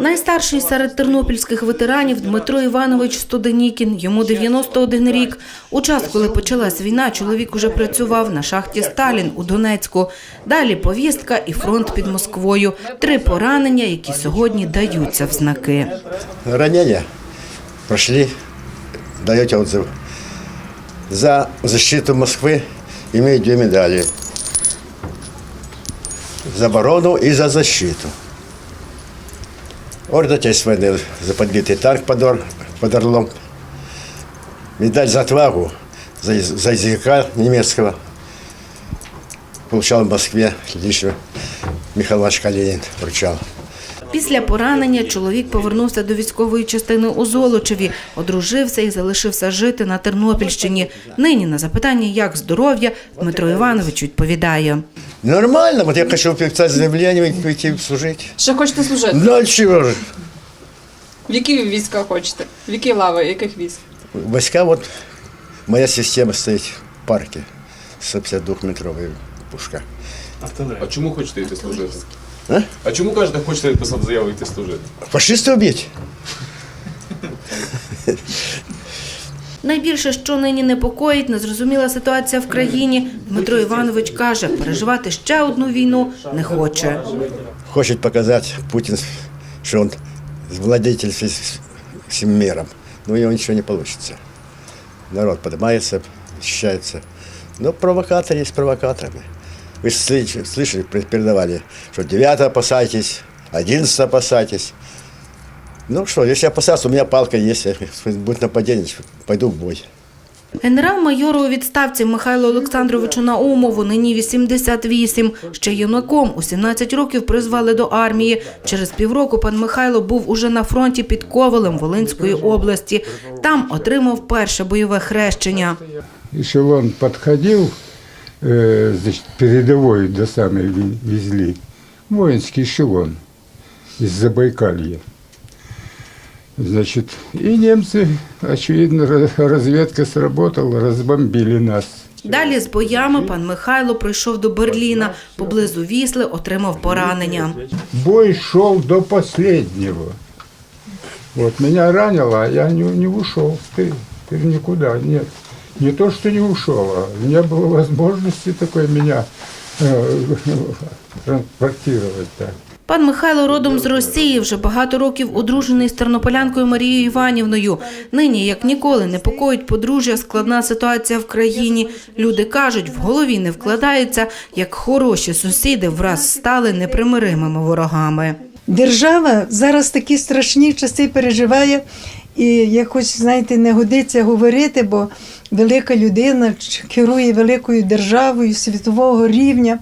Найстарший серед тернопільських ветеранів Дмитро Іванович Стоденікін. Йому 91 рік. У час, коли почалась війна, чоловік уже працював на шахті Сталін у Донецьку. Далі повістка і фронт під Москвою. Три поранення, які сьогодні даються в знаки. Ранения прошли, даете отзыв. За защиту Москвы имею две медали. За оборону и за защиту. Отечественной войны за подбитый танк под, Ор- под Орлом. Медаль за отвагу, за, за языка немецкого. Получал в Москве лично Михаил Иванович Калинин вручал. Після поранення чоловік повернувся до військової частини у Золочеві, одружився і залишився жити на Тернопільщині. Нині на запитання, як здоров'я, Дмитро Іванович відповідає. Нормально, вот я хочу писать заявление и пойти служить. Ще хочете служити? Же? В які війська хочете? В які лави, яких військ? Войска, вот моя система стоит в парке. 152-метровая пушка. А чому хочете йти служити? А? А чому кажете, хочете писати заяву йти служити? Фашиста убить? Найбільше, що нині непокоїть, незрозуміла ситуація в країні. Дмитро Іванович каже, переживати ще одну війну не хоче. Хочет показать Путин, что он владетель вс- всем миром. Но у него ничего не получится. Народ поднимается, защищается. Но провокаторы есть провокаторами. Вы ж слыш- слышали, пер- передавали, что 9 опасайтесь, 11 опасайтесь. Ну что, если опасаться, у меня палка есть, если будет нападение, пойду в бой. Генерал-майору у відставці Михайло Олександровичу Наумову нині 88. Ще юнаком у 17 років призвали до армії. Через півроку пан Михайло був уже на фронті під Ковелем Волинської области. Там отримав перше бойове хрещення. эшелон подходил, э, значит, передовой до самой ви- везли, воинский эшелон из Забайкалья. Значит, и немцы, очевидно, ра- разведка сработала, разбомбили нас. Далі з боями пан Михайло прийшов до Берліна. Поблизу Вісли отримав поранення. Бой шел до последнего. Вот меня ранило, а я не, не ушел. Ты, ты никуда, нет. Не то, что не ушел, а не было возможности такой меня э, транспортировать так. Пан Михайло родом з Росії, вже багато років одружений з тернополянкою Марією Іванівною. Нині, як ніколи, непокоїть подружжя, складна ситуація в країні. Люди кажуть, в голові не вкладається, як хороші сусіди враз стали непримиримими ворогами. Держава зараз такі страшні часи переживає, і якось, знаєте, не годиться говорити, бо велика людина керує великою державою світового рівня.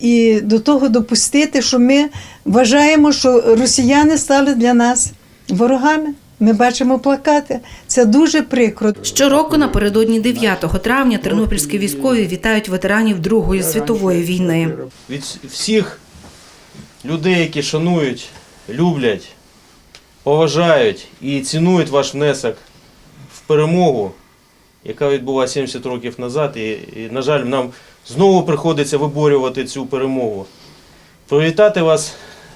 І до того допустити, що ми вважаємо, що росіяни стали для нас ворогами. Ми бачимо плакати. Це дуже прикро. Щороку напередодні 9 травня тернопільські військові вітають ветеранів Другої світової війни. від всіх людей, які шанують, люблять, поважають і цінують ваш внесок в перемогу, яка відбулася 70 років назад. І, і, на жаль, нам знову приходиться виборювати цю перемогу. Привітати вас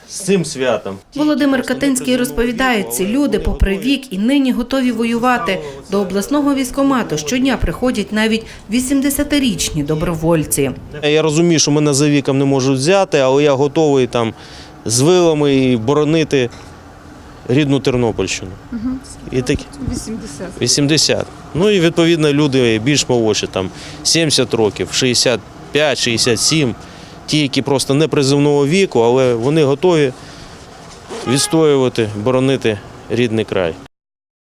з цим святом. Володимир Катинський розповідає, ці люди, попри вік, і нині готові воювати. До обласного військомату щодня приходять навіть 80-річні добровольці. Я розумію, що мене за віком не можуть взяти, але я готовий там з вилами і боронити рідну Тернопільщину. І так, 80. 80. Ну і відповідно люди більш молодші, там 70 років, 65, 67. Ті, які просто не призивного віку, але вони готові відстоювати, боронити рідний край.